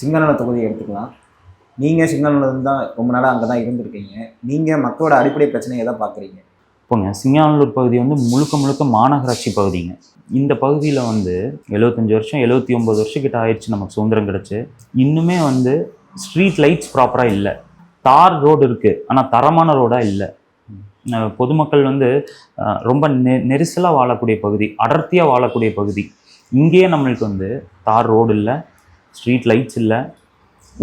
சிங்கநல தொகுதியை எடுத்துக்கலாம். நீங்கள் சிங்கநல்லூர் தான் ரொம்ப நாளாக அங்கே தான் இருந்திருக்கீங்க. நீங்கள் மக்களோட அடிப்படை பிரச்சனையை எதை பார்க்குறீங்க? இப்போங்க சிங்கானூர் பகுதி வந்து முழுக்க முழுக்க மாநகராட்சி பகுதிங்க. இந்த பகுதியில் வந்து எழுபத்தஞ்சி வருஷம் எழுபத்தி ஒம்பது வருஷம் கிட்ட ஆயிடுச்சு நமக்கு சுதந்திரம் கிடச்சி. இன்னுமே வந்து ஸ்ட்ரீட் லைட்ஸ் ப்ராப்பராக இல்லை. தார் ரோடு இருக்குது ஆனால் தரமான ரோடாக இல்லை. பொதுமக்கள் வந்து ரொம்ப நெ நெரிசலாக வாழக்கூடிய பகுதி அடர்த்தியாக வாழக்கூடிய பகுதி. இங்கேயே நம்மளுக்கு வந்து தார் ரோடு இல்லை ஸ்ட்ரீட் லைட்ஸ் இல்லை.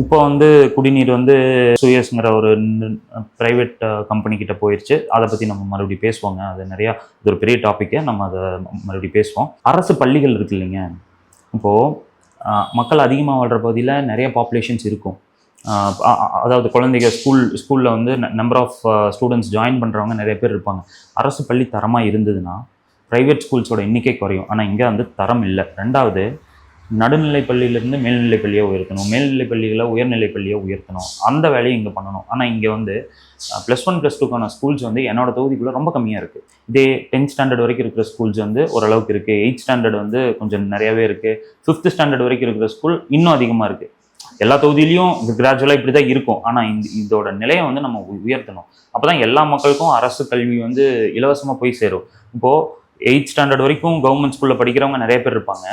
இப்போ வந்து குடிநீர் வந்து சுயஸ்ங்கிற ஒரு ப்ரைவேட் கம்பெனி கிட்ட போயிடுச்சு அதை பற்றி நம்ம மறுபடியும் பேசுவோங்க. அது நிறையா இது ஒரு பெரிய டாப்பிக்கு நம்ம அதை மறுபடியும் பேசுவோம். அரசு பள்ளிகள் இருக்கு இல்லைங்க. இப்போது மக்கள் அதிகமாக வாழ்கிற பகுதியில் நிறைய பாப்புலேஷன்ஸ் இருக்கும். அதாவது குழந்தைங்க ஸ்கூல் ஸ்கூலில் வந்து நம்பர் ஆஃப் ஸ்டூடெண்ட்ஸ் ஜாயின் பண்ணுறவங்க நிறைய பேர் இருப்பாங்க. அரசு பள்ளி தரமாக இருந்ததுன்னா ப்ரைவேட் ஸ்கூல்ஸோட எண்ணிக்கை குறையும். ஆனால் இங்கே வந்து தரம் இல்லை. ரெண்டாவது நடுநிலை பள்ளியிலேருந்து மேல்நிலை பள்ளியை உயர்த்தணும். மேல்நிலை பள்ளிகளை உயர்நிலை பள்ளியை உயர்த்தணும். அந்த வேலையை இங்கே பண்ணணும். ஆனால் இங்கே வந்து ப்ளஸ் ஒன் ப்ளஸ் டூக்கான ஸ்கூல்ஸ் வந்து என்னோட தொகுதிக்குள்ளே ரொம்ப கம்மியாக இருக்குது இதே டென்த் ஸ்டாண்டர்ட் வரைக்கும் இருக்கிற ஸ்கூல்ஸ் வந்து ஓரளவுக்கு இருக்குது எயிட் ஸ்டாண்டர்ட் வந்து கொஞ்சம் நிறையவே இருக்குது ஃபிஃப்த் ஸ்டாண்டர்ட் வரைக்கும் இருக்கிற ஸ்கூல் இன்னும் அதிகமாக இருக்குது எல்லா தொகுதியிலையும் கிராஜுவலாக இப்படி தான் இருக்கும். ஆனால் இந்த இதோட நிலையை வந்து நம்ம உயர்த்தணும். அப்போ தான் எல்லா மக்களுக்கும் அரசு கல்வி வந்து இலவசமாக போய் சேரும். இப்போது எயிட் ஸ்டாண்டர்ட் வரைக்கும் கவர்மெண்ட் ஸ்கூலில் படிக்கிறவங்க நிறைய பேர் இருப்பாங்க.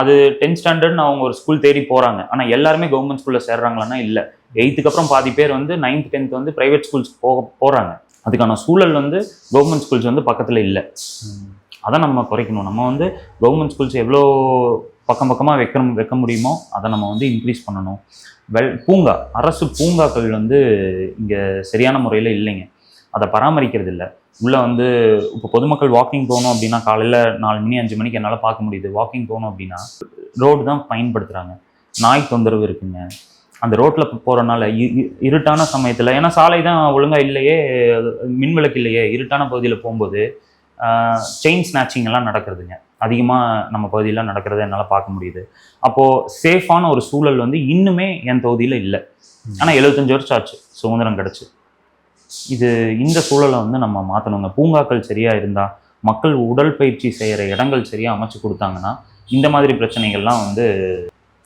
அது டென்த் ஸ்டாண்டர்ட்னு அவங்க ஒரு ஸ்கூல் தேடி போகிறாங்க ஆனால் எல்லாருமே கவர்மெண்ட் ஸ்கூலில் சேர்றாங்களான்னா இல்லை. எயித்துக்கு அப்புறம் பாதி பேர் வந்து நைன்த் டென்த் வந்து ப்ரைவேட் ஸ்கூல்ஸ் போக போகிறாங்க அதுக்கான சூழல் வந்து கவர்மெண்ட் ஸ்கூல்ஸ் வந்து பக்கத்தில் இல்லை. அதை நம்ம குறைக்கணும். நம்ம வந்து கவர்மெண்ட் ஸ்கூல்ஸ் எவ்வளோ பக்கம் பக்கமாக வைக்க வைக்க முடியுமோ அதை நம்ம வந்து இன்க்ரீஸ் பண்ணணும். வெல் பூங்கா அரசு பூங்காக்கள் வந்து இங்கே சரியான முறையில் இல்லைங்க. அதை பராமரிக்கிறது இல்லை உள்ளே வந்து இப்போ பொதுமக்கள் வாக்கிங் போகணும் அப்படின்னா காலையில் நாலு மணி அஞ்சு மணிக்கு என்னால் பார்க்க முடியுது. வாக்கிங் போகணும் அப்படின்னா ரோடு தான் பயன்படுத்துகிறாங்க நாய் தொந்தரவு இருக்குங்க. அந்த ரோட்டில் போகிறனால இருட்டான சமயத்தில் ஏன்னா சாலை தான் ஒழுங்காக இல்லையே மின்விளக்கு இல்லையே இருட்டான பகுதியில் போகும்போது செயின் ஸ்நாச்சிங் எல்லாம் நடக்கிறதுங்க. அதிகமாக நம்ம பகுதியில் நடக்கிறத என்னால் பார்க்க முடியுது. அப்போது சேஃபான ஒரு சூழல் வந்து இன்னுமே என் தொகுதியில் இல்லை. ஆனால் எழுபத்தஞ்சு வருஷம் ஆச்சு. சுதந்திரம் கிடச்சி. இது இந்த சூழலை வந்து நம்ம மாற்றணுங்க பூங்காக்கள் சரியாக இருந்தால் மக்கள் உடற்பயிற்சி செய்கிற இடங்கள் சரியாக அமைச்சு கொடுத்தாங்கன்னா இந்த மாதிரி பிரச்சனைகள்லாம் வந்து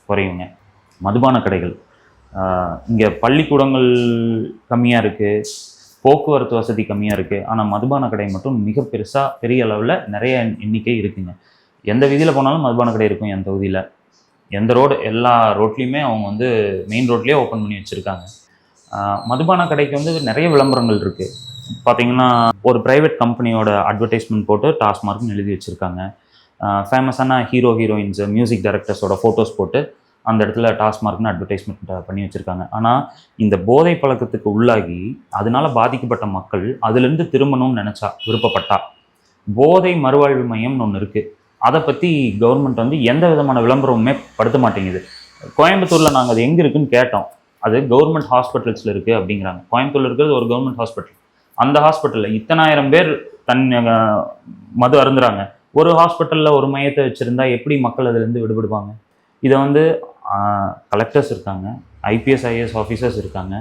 குறையுங்க. மதுபான கடைகள். இங்கே பள்ளிக்கூடங்கள் கம்மியாக இருக்குது போக்குவரத்து வசதி கம்மியாக இருக்குது ஆனால் மதுபான கடை மட்டும் மிக பெருசாக பெரிய அளவில் நிறைய எண்ணிக்கை இருக்குங்க. எந்த வீதியில் போனாலும் மதுபான கடை இருக்கும் என் தொகுதியில். எந்த ரோடு எல்லா ரோட்லேயுமே அவங்க வந்து மெயின் ரோட்லேயே ஓப்பன் பண்ணி வச்சுருக்காங்க. மதுபான கடைக்கு வந்து நிறைய விளம்பரங்கள் இருக்குது பார்த்தீங்கன்னா ஒரு ப்ரைவேட் கம்பெனியோட அட்வர்டைஸ்மெண்ட் போட்டு டாஸ்மார்க்னு எழுதி வச்சுருக்காங்க. ஃபேமஸான ஹீரோ ஹீரோயின்ஸ் மியூசிக் டைரக்டர்ஸோட ஃபோட்டோஸ் போட்டு அந்த இடத்துல டாஸ்மார்க்னு அட்வர்டைஸ்மெண்ட் பண்ணி வச்சுருக்காங்க. ஆனால் இந்த போதை பழக்கத்துக்கு உள்ளாகி அதனால் பாதிக்கப்பட்ட மக்கள் அதுலேருந்து திரும்பணும்னு நினச்சா விருப்பப்பட்டா போதை மறுவாழ்வு மையம்னு ஒன்று இருக்குது அதை பற்றி கவர்மெண்ட் வந்து எந்த விதமான விளம்பரமுமே படுத்த மாட்டேங்குது. கோயம்புத்தூரில் நாங்கள் அது எங்கே இருக்குன்னு கேட்டோம். அது கவர்மெண்ட் ஹாஸ்பிட்டல்ஸில் இருக்குது அப்படிங்கிறாங்க. கோயம்புத்தூர்ல இருக்கிறது ஒரு கவர்மெண்ட் ஹாஸ்பிட்டல் அந்த ஹாஸ்பிட்டலில் இத்தனாயிரம் பேர் தன் மது அருந்துறாங்க. ஒரு ஹாஸ்பிட்டலில் ஒரு மையத்தை வச்சுருந்தா எப்படி மக்கள் அதுலேருந்து விடுபடுவாங்க? இதை வந்து கலெக்டர்ஸ் இருக்காங்க ஐபிஎஸ் ஐஏஎஸ் ஆஃபீஸர்ஸ் இருக்காங்க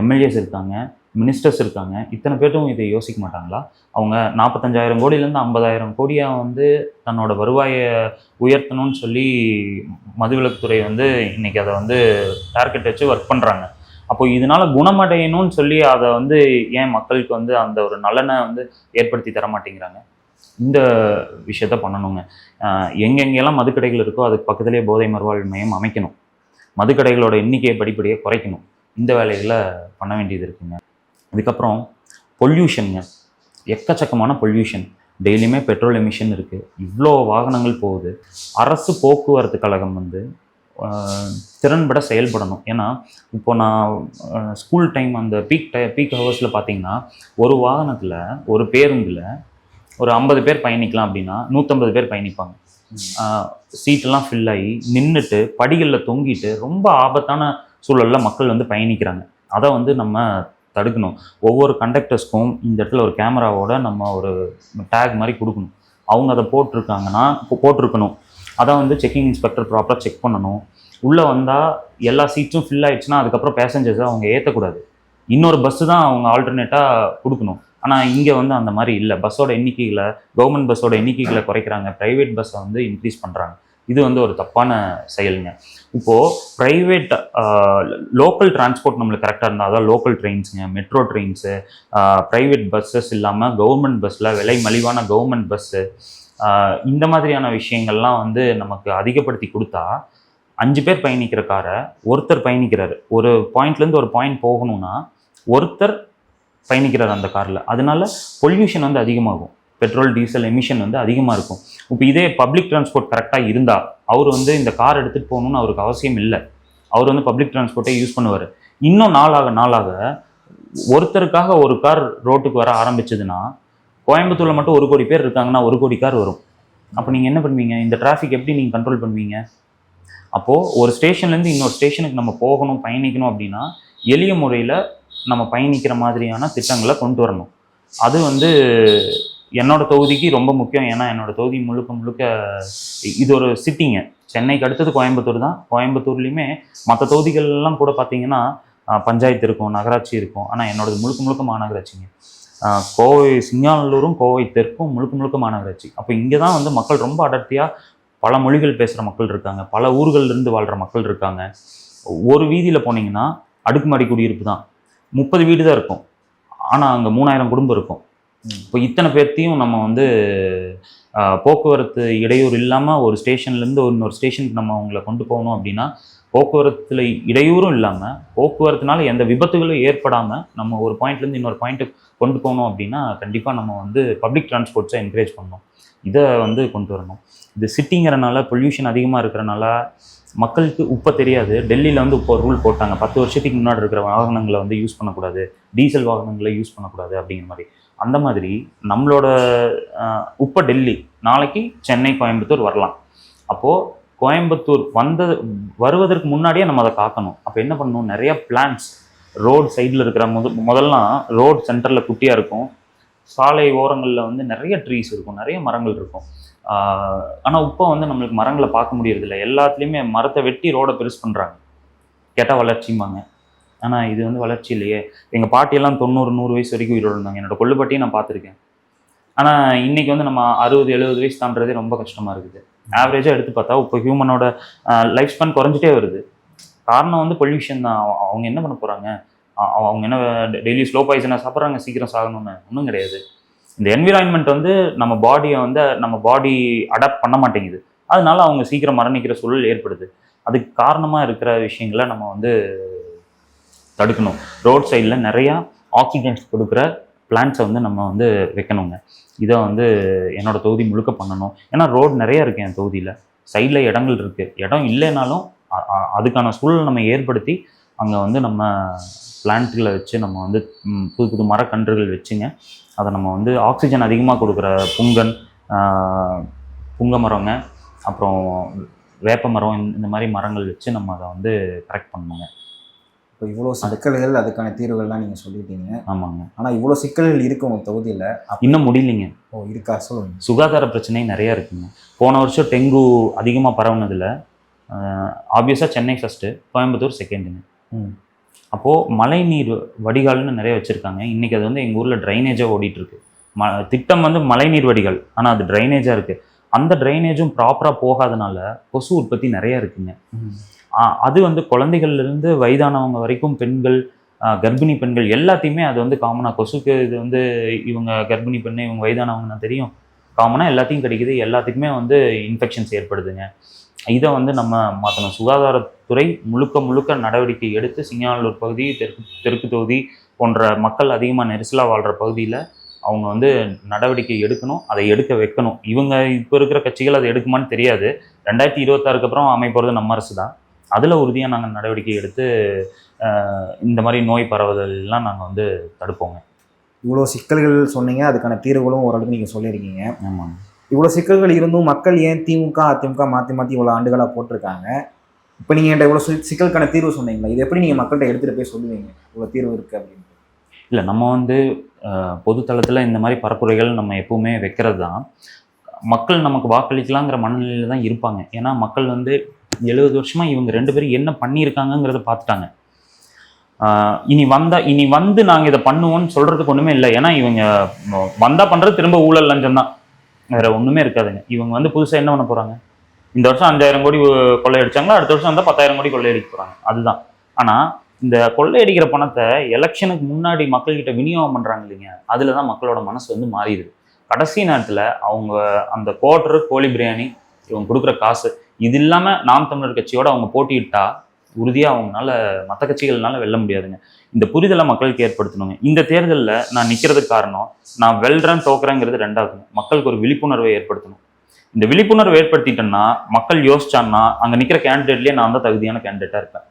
எம்எல்ஏஸ் இருக்காங்க மினிஸ்டர்ஸ் இருக்காங்க. இத்தனை பேர்ட்டும் இதை யோசிக்க மாட்டாங்களா? அவங்க நாற்பத்தஞ்சாயிரம் கோடியிலேருந்து ஐம்பதாயிரம் கோடியாக வந்து தன்னோட வருவாயை உயர்த்தணும்னு சொல்லி மதுவிலக்குத்துறை வந்து இன்னைக்கு அதை வந்து டார்கெட் வச்சு ஒர்க் பண்ணுறாங்க அப்போ இதனால குணமடையணும்னு சொல்லி அதை வந்து ஏன் மக்களுக்கு வந்து அந்த ஒரு நலனை வந்து ஏற்படுத்தி தர மாட்டேங்கிறாங்க? இந்த விஷயத்த பண்ணணுங்க. எங்கெங்கெல்லாம் மதுக்கடைகள் இருக்கோ அதுக்கு பக்கத்துலேயே போதை மறுவாழ் மையம் அமைக்கணும். மதுக்கடைகளோட எண்ணிக்கையை படிப்படியாக குறைக்கணும். இந்த வேலைகளை பண்ண வேண்டியது இருக்குங்க. அதுக்கப்புறம் பொல்யூஷனுங்க எக்கச்சக்கமான பொல்யூஷன் டெய்லியுமே பெட்ரோல் எமிஷன் இருக்குது இவ்வளோ வாகனங்கள் போகுது. அரசு போக்குவரத்து கழகம் வந்து திறன்பட செயல்படணும். ஏன்னா இப்போ நான் ஸ்கூல் டைம் அந்த பீக் டை பீக் ஹவர்ஸில் பார்த்தீங்கன்னா ஒரு வாகனத்தில் ஒரு பேருந்தில் ஒரு ஐம்பது பேர் பயணிக்கலாம் அப்படின்னா நூற்றம்பது பேர் பயணிப்பாங்க. சீட்டெல்லாம் ஃபில் ஆகி நின்றுட்டு படிகளில் தொங்கிட்டு ரொம்ப ஆபத்தான சூழலில் மக்கள் வந்து பயணிக்கிறாங்க. அதை வந்து நம்ம தடுக்கணும். ஒவ்வொரு கண்டக்டர்ஸ்க்கும் இந்த இடத்துல ஒரு கேமராவோட நம்ம ஒரு டேக் மாதிரி கொடுக்கணும். அவங்க அதை போட்டிருக்காங்கன்னா போட்டிருக்கணும். அதை வந்து செக்கிங் இன்ஸ்பெக்டர் ப்ராப்பராக செக் பண்ணணும். உள்ளே வந்தால் எல்லா சீட்ஸும் ஃபில் ஆயிடுச்சுன்னா அதுக்கப்புறம் பேசஞ்சர்ஸை அவங்க ஏற்றக்கூடாது இன்னொரு பஸ்ஸு தான் அவங்க ஆல்டர்னேட்டாக கொடுக்கணும். ஆனால் இங்கே வந்து அந்த மாதிரி இல்லை. பஸ்ஸோட எண்ணிக்கைகளை கவர்மெண்ட் பஸ்ஸோட எண்ணிக்கைகளை குறைக்கிறாங்க. ப்ரைவேட் பஸ்ஸை வந்து இன்க்ரீஸ் பண்ணுறாங்க இது வந்து ஒரு தப்பான செயலுங்க. இப்போது ப்ரைவேட் லோக்கல் டிரான்ஸ்போர்ட் நம்மளுக்கு கரெக்டாக இருந்தால் தான் local ட்ரெயின்ஸுங்க metro trains private buses government government பஸ்ஸில் விலை மலிவான கவர்மெண்ட் பஸ்ஸு இந்த மாதிரியான விஷயங்கள்லாம் வந்து நமக்கு அதிகப்படுத்தி கொடுத்தா அஞ்சு பேர் பயணிக்கிற காரை ஒருத்தர் பயணிக்கிறாரு. ஒரு பாயிண்ட்லேருந்து ஒரு பாயிண்ட் போகணும்னா ஒருத்தர் பயணிக்கிறார் அந்த காரில் அதனால பொல்யூஷன் வந்து அதிகமாகும். பெட்ரோல் டீசல் எமிஷன் வந்து அதிகமாக இருக்கும். இப்போ இதே பப்ளிக் டிரான்ஸ்போர்ட் கரெக்டாக இருந்தால் அவர் வந்து இந்த கார் எடுத்துகிட்டு போகணும்னு அவருக்கு அவசியம் இல்லை. அவர் வந்து பப்ளிக் டிரான்ஸ்போர்ட்டே யூஸ் பண்ணுவார். இன்னும் நாளாக நாளாக ஒருத்தருக்காக ஒரு கார் ரோட்டுக்கு வர ஆரம்பிச்சதுன்னா கோயம்புத்தூரில் மட்டும் ஒரு கோடி பேர் இருக்காங்கன்னா ஒரு கோடி கார் வரும். அப்போ நீங்கள் என்ன பண்ணுவீங்க? இந்த டிராஃபிக் எப்படி நீங்கள் கண்ட்ரோல் பண்ணுவீங்க? அப்போது ஒரு ஸ்டேஷன்லேருந்து இன்னொரு ஸ்டேஷனுக்கு நம்ம போகணும் பயணிக்கணும் அப்படின்னா எளிய முறையில் நம்ம பயணிக்கிற மாதிரியான திட்டங்களை கொண்டு வரணும். அது வந்து என்னோட தொகுதிக்கு ரொம்ப முக்கியம். ஏன்னா என்னோட தொகுதி முழுக்க முழுக்க இது ஒரு சிட்டிங்க சென்னைக்கு அடுத்தது கோயம்புத்தூர் தான். கோயம்புத்தூர்லேயுமே மற்ற தொகுதிகள்லாம் கூட பார்த்தீங்கன்னா பஞ்சாயத்து இருக்கும் நகராட்சி இருக்கும். ஆனால் என்னோடது முழுக்க முழுக்க மாநகராட்சிங்க. கோவை சிங்காநல்லூரும் கோவை தெற்கும் முழுக்க முழுக்க மாநகராட்சி. அப்போ இங்கே தான் வந்து மக்கள் ரொம்ப அடர்த்தியாக பல மொழிகள் பேசுகிற மக்கள் இருக்காங்க. பல ஊர்கள்ல இருந்து வாழ்கிற மக்கள் இருக்காங்க. ஒரு வீதியில் போனீங்கன்னா அடுக்குமாடி குடியிருப்பு தான். முப்பது வீடு தான் இருக்கும். ஆனால் அங்கே மூணாயிரம் குடும்பம் இருக்கும். இப்போ இத்தனை பேர்த்தையும் நம்ம வந்து போக்குவரத்து இடையூறு இல்லாமல் ஒரு ஸ்டேஷன்லேருந்து இன்னொரு ஸ்டேஷனுக்கு நம்ம அவங்கள கொண்டு போகணும் அப்படின்னா போக்குவரத்தில் இடையூறும் இல்லாமல் போக்குவரத்துனால எந்த விபத்துகளும் ஏற்படாமல் நம்ம ஒரு பாயிண்ட்லேருந்து இன்னொரு பாயிண்ட்டுக்கு கொண்டு போகணும் அப்படின்னா கண்டிப்பாக நம்ம வந்து பப்ளிக் டிரான்ஸ்போர்ட்ஸை என்கரேஜ் பண்ணணும். இதை வந்து கொண்டு வரணும். இது சிட்டிங்கிறனால பொல்யூஷன் அதிகமாக இருக்கிறனால மக்களுக்கு உப்ப தெரியாது. டெல்லியில் வந்து இப்போ ரூல் போட்டாங்க. பத்து வருஷத்துக்கு முன்னாடி இருக்கிற வாகனங்களை வந்து யூஸ் பண்ணக்கூடாது. டீசல் வாகனங்களை யூஸ் பண்ணக்கூடாது அப்படிங்கிற மாதிரி. அந்த மாதிரி நம்மளோட உப்ப டெல்லி நாளைக்கு சென்னை கோயம்புத்தூர் வரலாம். அப்போது கோயம்புத்தூர் வந்த வருவதற்கு முன்னாடியே நம்ம அதை காக்கணும். அப்போ என்ன பண்ணணும்? நிறைய பிளான்ஸ் ரோட் சைடில் இருக்கிற முத முதல்லாம் ரோட் சென்டரில் குட்டியாக இருக்கும். சாலை ஓரங்களில் வந்து நிறைய ட்ரீஸ் இருக்கும். நிறைய மரங்கள் இருக்கும். ஆனால் இப்போ வந்து நம்மளுக்கு மரங்களை பார்க்க முடியறதில்ல. எல்லாத்துலேயுமே மரத்தை வெட்டி ரோடை பெருசு பண்ணுறாங்க கேட்டால் வளர்ச்சிம்பாங்க. ஆனால் இது வந்து வளர்ச்சி இல்லையே. எங்கள் பாட்டியெல்லாம் தொண்ணூறு நூறு வயசு வரைக்கும் உயிரோடு இருந்தாங்க. என்னோட கொள்ளுப்பாட்டியும் நான் பார்த்துருக்கேன். ஆனால் இன்றைக்கி வந்து நம்ம அறுபது எழுபது வயசு தாண்டதே ரொம்ப கஷ்டமாக இருக்குது. ஆவரேஜாக எடுத்து பார்த்தா இப்போ ஹியூமனோட லைஃப் ஸ்பேன் குறைஞ்சிட்டே வருது. காரணம் வந்து பொல்யூஷன் தான். அவங்க என்ன பண்ண போகிறாங்க அவங்க என்ன டெய்லி ஸ்லோ பாய்சனாக சாப்பிட்றாங்க சீக்கிரம் சாகணும்னு? ஒன்றும் கிடையாது. இந்த என்விரான்மெண்ட் வந்து நம்ம பாடியை வந்து நம்ம பாடி அடாப்ட் பண்ண மாட்டேங்குது. அதனால அவங்க சீக்கிரம் மரணிக்கிற சூழல் ஏற்படுது. அதுக்கு காரணமாக இருக்கிற விஷயங்களை நம்ம வந்து தடுக்கணும். ரோட் சைடில் நிறையா ஆக்சிஜன்ஸ் கொடுக்குற பிளான்ஸை வந்து நம்ம வந்து வைக்கணுங்க. இதை வந்து என்னோட தொகுதி முழுக்க பண்ணணும். ஏன்னா ரோடு நிறைய இருக்கு என் தொகுதியில். சைடில் இடங்கள் இருக்குது இடம் இல்லைனாலும் அதுக்கான சூழலை நம்ம ஏற்படுத்தி அங்கே வந்து நம்ம பிளான்ட்டுகளை வச்சு நம்ம வந்து புது புது மரக்கன்றுகள் வச்சுங்க. அதை நம்ம வந்து ஆக்சிஜன் அதிகமாக கொடுக்குற புங்கன் புங்க மரங்க அப்புறம் வேப்ப மரம் இந்த மாதிரி மரங்கள் வச்சு நம்ம அதை வந்து கரெக்ட் பண்ணணுங்க. இப்போ இவ்வளோ சிக்கல்கள் அதுக்கான தீர்வுகள்லாம் நீங்கள் சொல்லிட்டீங்க. ஆமாங்க. ஆனால் இவ்வளோ சிக்கல்கள் இருக்கு உங்கள் தொகுதியில். இன்னும் முடியலைங்க. ஓ இருக்கா? சொல்லுங்க. சுகாதார பிரச்சனை நிறைய இருக்குங்க. போன வருஷம் டெங்கு அதிகமாக பரவுனதில் ஆப்வியஸாக சென்னை ஃபஸ்ட்டு கோயம்புத்தூர் செகண்டுங்க ம். அப்போது மழைநீர் வடிகால்னு நிறைய வச்சுருக்காங்க. இன்றைக்கி அது வந்து எங்கள் ஊரில் ட்ரைனேஜாக ஓடிட்டுருக்கு. ம திட்டம் வந்து மழைநீர் வடிகால். ஆனால் அது ட்ரைனேஜாக இருக்குது அந்த ட்ரைனேஜும் ப்ராப்பராக போகாதனால கொசு உற்பத்தி நிறைய இருக்குங்க. அது வந்து குழந்தைகள்லேருந்து வயதானவங்க வரைக்கும் பெண்கள் கர்ப்பிணி பெண்கள் எல்லாத்தையுமே அது வந்து காமனாக கொசுக்கு இது வந்து இவங்க கர்ப்பிணி பெண்ணு இவங்க வயதானவங்கன்னா தெரியும். காமனாக எல்லாத்தையும் கிடைக்குது. எல்லாத்துக்குமே வந்து இன்ஃபெக்ஷன்ஸ் ஏற்படுதுங்க. இதை வந்து நம்ம மாற்றணும் சுகாதாரத்துறை முழுக்க முழுக்க நடவடிக்கை எடுத்து சிங்கானூர் பகுதி தெற்கு தெற்கு தொகுதி போன்ற மக்கள் அதிகமாக நெரிசலாக வாழ்கிற பகுதியில் அவங்க வந்து நடவடிக்கை எடுக்கணும். அதை எடுக்க வைக்கணும். இவங்க இப்போ இருக்கிற கட்சிகள் அதை எடுக்குமான்னு தெரியாது. ரெண்டாயிரத்தி இருபத்தாறுக்கு அப்புறம் அமைப்போகிறது நம்ம அரசு தான் அதில் உறுதியாக நாங்கள் நடவடிக்கை எடுத்து இந்த மாதிரி நோய் பரவுதல் எல்லாம் நாங்கள் வந்து தடுப்போங்க. இவ்வளோ சிக்கல்கள் சொன்னீங்க. அதுக்கான தீர்வுகளும் ஓரளவுக்கு நீங்கள் சொல்லியிருக்கீங்க. ஆமாங்க இவ்வளோ சிக்கல்கள் இருந்தும் மக்கள் ஏன் திமுக அதிமுக மாற்றி மாற்றி இவ்வளோ ஆண்டுகளாக போட்டிருக்காங்க? இப்போ நீங்கள் என்கிட்ட இவ்வளோ சிக்கலுக்கான தீர்வு சொன்னீங்களா இது எப்படி நீங்கள் மக்கள்கிட்ட எடுத்துகிட்டு போய் சொல்லுவீங்க? இவ்வளோ தீர்வு இருக்குது அப்படின்னு இல்லை நம்ம வந்து பொதுத்தளத்தில் இந்த மாதிரி பரப்புரைகள் நம்ம எப்பவுமே வைக்கிறது தான் மக்கள் நமக்கு வாக்களிக்கலாங்கிற மனநிலையில் தான் இருப்பாங்க. ஏன்னா மக்கள் வந்து எழுபது வருஷமாக இவங்க ரெண்டு பேரும் என்ன பண்ணியிருக்காங்கங்கிறத பார்த்துட்டாங்க. இனி வந்தா இனி வந்து நாங்கள் இதை பண்ணுவோம்னு சொல்கிறதுக்கு ஒன்றுமே இல்லை. ஏன்னா இவங்க வந்தால் பண்ணுறது திரும்ப ஊழல் லஞ்சம் தான். வேற ஒன்றுமே இருக்காதுங்க. இவங்க வந்து புதுசாக என்ன பண்ண போகிறாங்க இந்த வருஷம் அஞ்சாயிரம் கோடி கொள்ளையடிச்சாங்களா? அடுத்த வருஷம் வந்தால் பத்தாயிரம் கோடி கொள்ளையடிக்க போகிறாங்க அதுதான். ஆனால் இந்த கொள்ளையடிக்கிற பணத்தை எலெக்ஷனுக்கு முன்னாடி மக்கள்கிட்ட விநியோகம் பண்ணுறாங்க இல்லைங்க. அதில் தான் மக்களோட மனசு வந்து மாறிடுது. கடைசி நேரத்தில் அவங்க அந்த கோட்டரு கோழி பிரியாணி இவங்க கொடுக்குற காசு இது இல்லாமல் நாம் தமிழர் கட்சியோட அவங்க போட்டியிட்டா உறுதியாக அவங்களால மற்ற கட்சிகள்னால வெல்ல முடியாதுங்க. இந்த புரிதலை மக்களுக்கு ஏற்படுத்தணுங்க. இந்த தேர்தலில் நான் நிற்கிறதுக்கு காரணம் நான் வெல்றேன் தோக்குறேங்கிறது ரெண்டாவது மக்களுக்கு ஒரு விழிப்புணர்வை ஏற்படுத்தணும். இந்த விழிப்புணர்வு ஏற்படுத்திட்டேன்னா மக்கள் யோசிச்சான்னா அங்கே நிற்கிற கேண்டிடேட்லேயே நான் தான் தகுதியான கேண்டிடேட்டாக இருப்பேன்.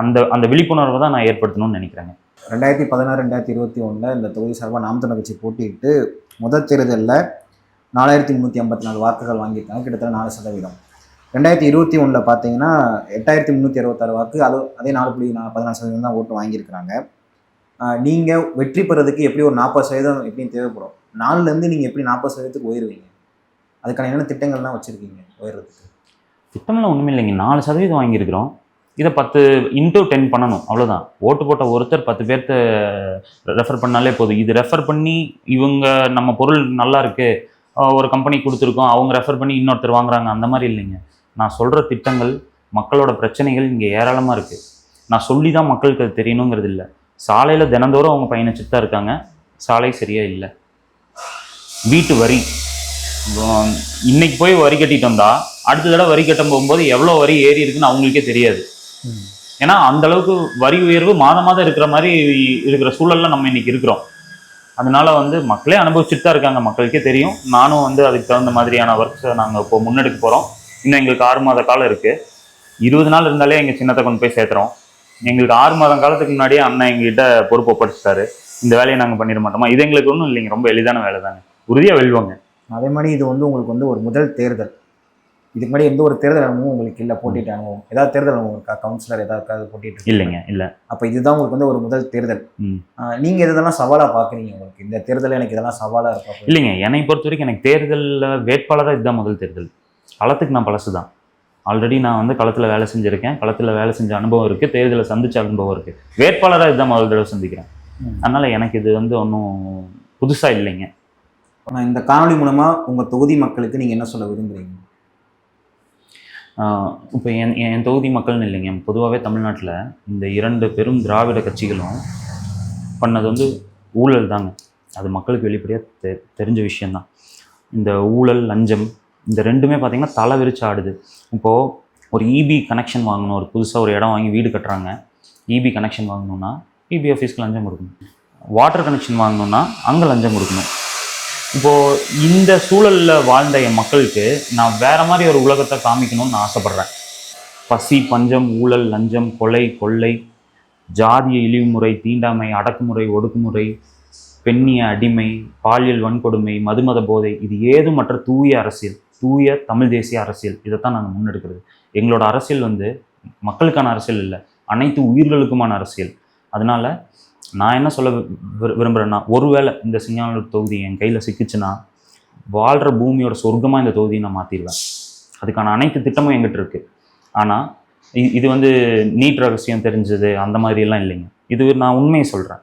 அந்த அந்த விழிப்புணர்வை தான் நான் ஏற்படுத்தணும்னு நினைக்கிறேங்க. ரெண்டாயிரத்தி பதினாறு ரெண்டாயிரத்தி இருபத்தி ஒன்றில் இந்த தொகுதி சார்பாக நாம் தமிழ் கட்சி போட்டியிட்டு முதல் தேர்தலில் நாலாயிரத்தி முந்நூற்றி ஐம்பத்தி நாலு வாக்குகள் வாங்கியிருக்காங்க. கிட்டத்தட்ட நாலு சதவீதம். ரெண்டாயிரத்தி இருபத்தி ஒன்றில் பார்த்தீங்கன்னா எட்டாயிரத்தி முந்நூற்றி அறுபத்தாறு வாக்கு அது அதே நாலு புள்ளி நான் பதினாலு சதவீதம் தான் ஓட்டு வாங்கியிருக்கிறாங்க. நீங்கள் வெற்றி பெறதுக்கு எப்படி ஒரு நாற்பது சதவீதம் எப்படியும் தேவைப்படும்? நாலுலேருந்து நீங்கள் எப்படி நாற்பது சதவீதத்துக்கு உயருவீங்க? அதுக்கான என்னென்ன திட்டங்கள்லாம் வச்சுருக்கீங்க உயர்றதுக்கு? திட்டம்லாம் ஒன்றுமே இல்லைங்க. நாலு சதவீதம் வாங்கியிருக்கிறோம். இதை பத்து இன்டூ டென் பண்ணணும் அவ்வளோதான் ஓட்டு போட்ட ஒருத்தர் பத்து பேர்த்த ரெஃபர் பண்ணாலே போதும். இது ரெஃபர் பண்ணி இவங்க நம்ம பொருள் நல்லா இருக்கு ஒரு கம்பெனி கொடுத்துருக்கோம் அவங்க ரெஃபர் பண்ணி இன்னொருத்தர் வாங்குறாங்க அந்த மாதிரி இல்லைங்க. நான் சொல்கிற திட்டங்கள் மக்களோட பிரச்சனைகள் இங்கே ஏராளமாக இருக்குது நான் சொல்லி தான் மக்களுக்கு அது தெரியணுங்கிறது இல்லை. சாலையில் தினந்தோறும் அவங்க பயணிச்சுட்டு தான் இருக்காங்க. சாலை சரியா இல்லை. வீட்டு வரி. இன்னைக்கு போய் வரி கட்டிட்டு வந்தா அடுத்த தடவை வரி கட்ட போகும்போது எவ்வளோ வரி ஏறி இருக்குன்னு அவங்களுக்கே தெரியாது. ஏன்னா அந்த அளவுக்கு வரி உயர்வு மாதம் மாதம் இருக்கிற மாதிரி இருக்கிற சூழல்ல நம்ம இன்னைக்கு இருக்கிறோம். அதனால வந்து மக்களே அனுபவிச்சுட்டு தான் இருக்காங்க. மக்களுக்கே தெரியும். நானும் வந்து அதுக்கு தகுந்த மாதிரியான ஒர்க்ஸை நாங்கள் இப்போ முன்னெடுக்க போகிறோம் இன்னும் எங்களுக்கு ஆறு மாத காலம் இருக்கு. இருபது நாள் இருந்தாலே எங்கள் சின்னத்தை கொண்டு போய் சேர்த்துறோம். எங்களுக்கு ஆறு மாதம் காலத்துக்கு முன்னாடியே அண்ணன் எங்ககிட்ட பொறுப்பு ஒப்படைச்சிட்டாரு. இந்த வேலையை நாங்கள் பண்ணிட மாட்டோமா? இது எங்களுக்கு ஒன்றும் இல்லைங்க. ரொம்ப எளிதான வேலை தாங்க. உறுதியாக வெல்வாங்க. அதே மாதிரி இது வந்து உங்களுக்கு வந்து ஒரு முதல் தேர்தல். இதுக்கு முன்னாடி எந்த ஒரு தேர்தல் அனுபவம் உங்களுக்கு இல்லை. போட்டிட்டு அனுபவம். ஏதாவது தேர்தல் அனுபவம் இருக்கா? கவுன்சிலர் ஏதாவது போட்டிட்டு இல்லைங்க. இல்லை. அப்போ இதுதான் உங்களுக்கு வந்து ஒரு முதல் தேர்தல். ம். ஆஹ் நீங்க இதெல்லாம் சவாலா பாக்குறீங்க உங்களுக்கு? இந்த தேர்தல் எனக்கு இதெல்லாம் சவாலா இருக்கா? இல்லைங்க. என்னை பொறுத்த வரைக்கும் எனக்கு தேர்தலில் வேட்பாளராக இதுதான் முதல் தேர்தல். களத்துக்கு நான் பழசு தான். ஆல்ரெடி நான் வந்து களத்தில் வேலை செஞ்சுருக்கேன். களத்தில் வேலை செஞ்ச அனுபவம் இருக்குது தேர்தலை சந்திச்ச அனுபவம் இருக்குது வேட்பாளராக இதுதான் முதல் தடவை சந்திக்கிறேன். அதனால எனக்கு இது வந்து ஒன்றும் புதுசாக இல்லைங்க. நான் இந்த காணொளி மூலமா உங்க தொகுதி மக்களுக்கு நீங்க என்ன சொல்ல விரும்புறீங்க? இப்போ என் என் தொகுதி மக்கள்னு இல்லைங்க. பொதுவாகவே தமிழ்நாட்டில் இந்த இரண்டு பெரும் திராவிட கட்சிகளும் பண்ணது வந்து ஊழல் தாங்க. அது மக்களுக்கு வெளிப்படையாக தெ தெரிஞ்ச விஷயந்தான் இந்த ஊழல் லஞ்சம் இந்த ரெண்டுமே பார்த்திங்கன்னா தலை விரிச்சு ஆடுது. இப்போது ஒரு இபி கனெக்ஷன் வாங்கணும் ஒரு புதுசாக ஒரு இடம் வாங்கி வீடு கட்டுறாங்க. இபி கனெக்ஷன் வாங்கணும்னா இபி ஆஃபீஸ்க்கு லஞ்சம் கொடுக்கணும். வாட்டர் கனெக்ஷன் வாங்கணும்னா அங்கே லஞ்சம் கொடுக்கணும். இப்போது இந்த சூழலில் வாழ்ந்த என் மக்களுக்கு நான் வேறு மாதிரி ஒரு உலகத்தை காமிக்கணும்னு ஆசைப்பட்றேன். பசி பஞ்சம் ஊழல் லஞ்சம் கொலை கொள்ளை ஜாதிய இழிவுமுறை தீண்டாமை அடக்குமுறை ஒடுக்குமுறை பெண்ணிய அடிமை பாலியல் வன்கொடுமை மதுமத போதை இது ஏதுமற்ற தூய அரசியல். தூய தமிழ் தேசிய அரசியல். இதைத்தான் நாங்கள் முன்னெடுக்கிறது. எங்களோட அரசியல் வந்து மக்களுக்கான அரசியல் இல்லை. அனைத்து உயிர்களுக்குமான அரசியல். அதனால நான் என்ன சொல்ல விரு- விரும்புறேன்னா ஒருவேளை இந்த சிங்கானூர் தொகுதி என் கையில் சிக்கிச்சுன்னா வாழ்கிற பூமியோட சொர்க்கமாக இந்த தொகுதியை நான் மாற்றிடுவேன் அதுக்கான அனைத்து திட்டமும் எங்கிட்ட இருக்குது ஆனால் இது வந்து நீட் ரகசியம் தெரிஞ்சது அந்த மாதிரிலாம் இல்லைங்க. இது நான் உண்மையை சொல்கிறேன்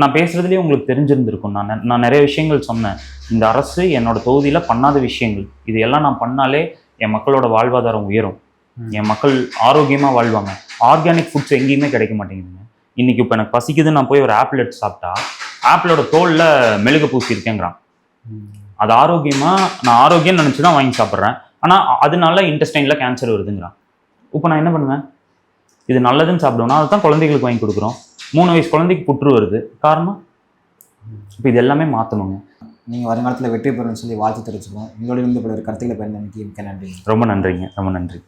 நான் பேசுகிறதுலேயே உங்களுக்கு தெரிஞ்சிருந்திருக்கும். நான் நான் நிறைய விஷயங்கள் சொன்னேன். இந்த அரசு என்னோட தொகுதியில் பண்ணாத விஷயங்கள். இது எல்லாம் நான் பண்ணாலே என் மக்களோட வாழ்வாதாரம் உயரும். என் மக்கள் ஆரோக்கியமாக வாழ்வாங்க. ஆர்கானிக் ஃபுட்ஸ் எங்கேயுமே கிடைக்க மாட்டேங்குதுங்க. இன்னைக்கு இப்போ எனக்கு பசிக்குது நான் போய் ஒரு ஆப்பிள் எடுத்து சாப்பிட்டா ஆப்பிளோட தோலில் மெழுகு பூசி இருக்கேங்கிறான் அது ஆரோக்கியமா நான் ஆரோக்கியம் நினச்சி தான் வாங்கி சாப்பிட்றேன். ஆனால் அதனால இன்டெஸ்டைனில் கேன்சர் வருதுங்கிறான். இப்போ நான் என்ன பண்ணுவேன்? இது நல்லதுன்னு சாப்பிடுவேன்னா அதுதான் குழந்தைகளுக்கு வாங்கி கொடுக்குறோம். மூணு வயசு குழந்தைக்கு புற்று வருது. காரணம்? இப்போ இது எல்லாமே மாற்றணுங்க நீங்க வருங்காலத்துல வெற்றி பெறணும்னு சொல்லி வாழ்த்து தெரிவிச்சுக்கோம் உங்களிடம் இருந்து பல கருத்துக்களை பயன்படுத்தி மிக்க நன்றி ரொம்ப நன்றிங்க. ரொம்ப நன்றி.